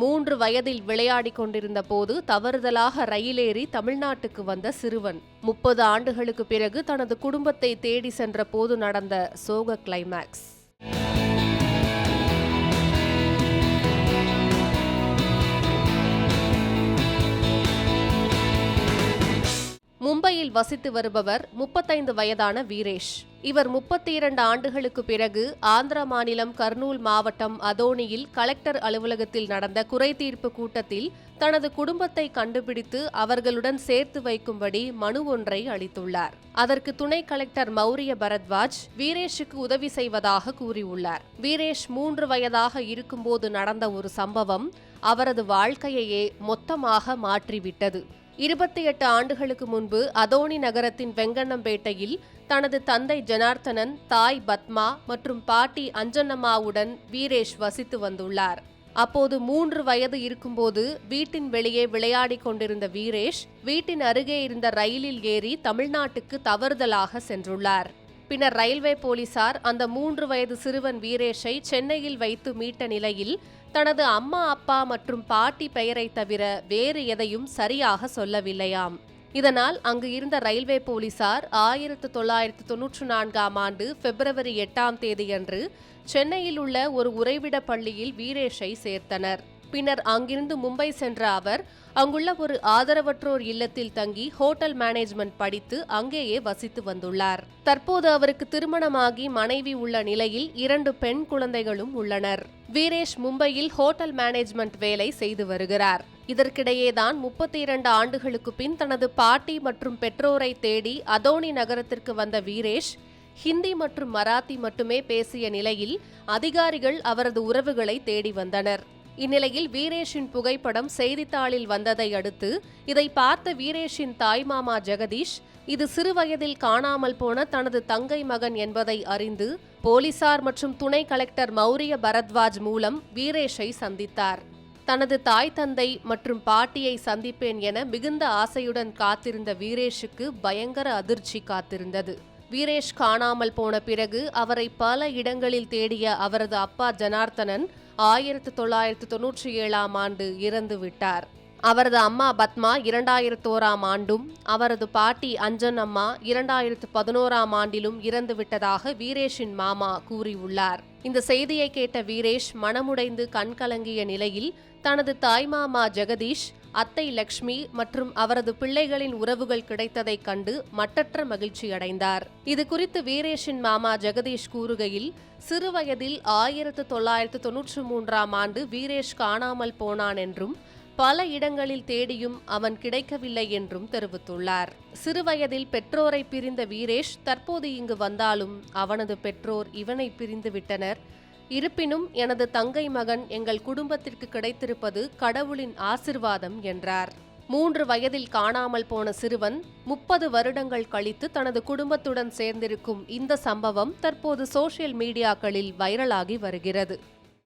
மூன்று வயதில் விளையாடிக் கொண்டிருந்த போது தவறுதலாக ரயிலேறி தமிழ்நாட்டுக்கு வந்த சிறுவன். முப்பது ஆண்டுகளுக்கு பிறகு தனது குடும்பத்தை தேடி சென்ற போது நடந்த சோக கிளைமேக்ஸ் மும்பையில் வசித்து வருபவர் முப்பத்தைந்து வயதான வீரேஷ். இவர் முப்பத்தி இரண்டு ஆண்டுகளுக்கு பிறகு ஆந்திர மாநிலம் கர்னூல் மாவட்டம் அதோனியில் கலெக்டர் அலுவலகத்தில் நடந்த குறைதீர்ப்பு கூட்டத்தில் தனது குடும்பத்தை கண்டுபிடித்து அவர்களுடன் சேர்த்து வைக்கும்படி மனு ஒன்றை அளித்துள்ளார். அதற்கு துணை கலெக்டர் மௌரிய பரத்வாஜ் வீரேஷுக்கு உதவி செய்வதாக கூறியுள்ளார். வீரேஷ் மூன்று வயதாக இருக்கும்போது நடந்த ஒரு சம்பவம் அவரது வாழ்க்கையையே மொத்தமாக மாற்றிவிட்டது. இருபத்தி எட்டு ஆண்டுகளுக்கு முன்பு அதோனி நகரத்தின் வெங்கண்ணம்பேட்டையில் தனது தந்தை ஜனார்த்தனன் தாய் பத்மா மற்றும் பாட்டி அஞ்சன்னம்மாவுடன் வீரேஷ் வசித்து வந்துள்ளார். அப்போது மூன்று வயது இருக்கும்போது வீட்டின் வெளியே விளையாடிக் கொண்டிருந்த வீரேஷ் வீட்டின் அருகே இருந்த ரயிலில் ஏறி தமிழ்நாட்டுக்கு தவறுதலாக சென்றுள்ளார். பின்னர் ரயில்வே போலீசார் அந்த மூன்று வயது சிறுவன் வீரேஷை சென்னையில் வைத்து மீட்ட நிலையில் தனது அம்மா அப்பா மற்றும் பாட்டி பெயரை தவிர வேறு எதையும் சரியாக சொல்லவில்லையாம். இதனால் அங்கு இருந்த ரயில்வே போலீசார் ஆயிரத்து தொள்ளாயிரத்து தொன்னூற்று நான்காம் ஆண்டு பிப்ரவரி எட்டாம் தேதியன்று சென்னையில் உள்ள ஒரு உறைவிட பள்ளியில் வீரேஷை சேர்த்தனர். பின்னர் அங்கிருந்து மும்பை சென்ற அவர் அங்குள்ள ஒரு ஆதரவற்றோர் இல்லத்தில் தங்கி ஹோட்டல் மேனேஜ்மெண்ட் படித்து அங்கேயே வசித்து வந்துள்ளார். தற்போது அவருக்கு திருமணமாகி மனைவி உள்ள நிலையில் இரண்டு பெண் குழந்தைகளும் உள்ளனர். வீரேஷ் மும்பையில் ஹோட்டல் மேனேஜ்மெண்ட் வேலை செய்து வருகிறார். இதற்கிடையேதான் முப்பத்தி இரண்டு ஆண்டுகளுக்கு பின் தனது பாட்டி மற்றும் பெற்றோரை தேடி அதோனி நகரத்திற்கு வந்த வீரேஷ் ஹிந்தி மற்றும் மராத்தி மட்டுமே பேசிய நிலையில் அதிகாரிகள் அவரது உறவுகளை தேடி வந்தனர். இந்நிலையில் வீரேஷின் புகைப்படம் செய்தித்தாளில் வந்ததை அடுத்து இதை பார்த்த வீரேஷின் தாய்மாமா ஜெகதீஷ் இது சிறுவயதில் காணாமல் போன தனது தங்கை மகன் என்பதை அறிந்து போலீசார் மற்றும் துணை கலெக்டர் மௌரிய பரத்வாஜ் மூலம் வீரேஷை சந்தித்தார். தனது தாய் தந்தை மற்றும் பாட்டியை சந்திப்பேன் என மிகுந்த ஆசையுடன் காத்திருந்த வீரேஷுக்கு பயங்கர அதிர்ச்சி காத்திருந்தது. வீரேஷ் காணாமல் போன பிறகு அவரை பல இடங்களில் தேடிய அவரது அப்பா ஜனார்த்தனன் ஆயிரத்து தொள்ளாயிரத்து தொன்னூற்றி ஏழாம் ஆண்டு இறந்து விட்டார். அவரது அம்மா பத்மா இரண்டாயிரத்தோராம் ஆண்டும் அவரது பாட்டி அஞ்சன் அம்மா இரண்டாயிரத்து பதினோராம் ஆண்டிலும் இறந்து விட்டதாக வீரேஷின் மாமா கூறியுள்ளார். இந்த செய்தியை கேட்ட வீரேஷ் மனமுடைந்து கண்கலங்கிய நிலையில் தனது தாய்மாமா ஜெகதீஷ் அத்தை லக்ஷ்மி மற்றும் அவரது பிள்ளைகளின் உறவுகள் கிடைத்ததைக் கண்டு மட்டற்ற மகிழ்ச்சி அடைந்தார். இது குறித்து வீரேஷின் மாமா ஜெகதீஷ் கூறுகையில் சிறுவயதில் ஆயிரத்து தொள்ளாயிரத்து தொன்னூற்று மூன்றாம் ஆண்டு வீரேஷ் காணாமல் போனான் என்றும் பல இடங்களில் தேடியும் அவன் கிடைக்கவில்லை என்றும் தெரிவித்துள்ளார். சிறுவயதில் பெற்றோரை பிரிந்த வீரேஷ் தற்போது இங்கு வந்தாலும் அவனது பெற்றோர் இவனை பிரிந்து விட்டனர். இருப்பினும் எனது தங்கை மகன் எங்கள் குடும்பத்திற்கு கிடைத்திருப்பது கடவுளின் ஆசிர்வாதம் என்றார். மூன்று வயதில் காணாமல் போன சிறுவன் முப்பது வருடங்கள் கழித்து தனது குடும்பத்துடன் சேர்ந்திருக்கும் இந்த சம்பவம் தற்போது சோசியல் மீடியாக்களில் வைரலாகி வருகிறது.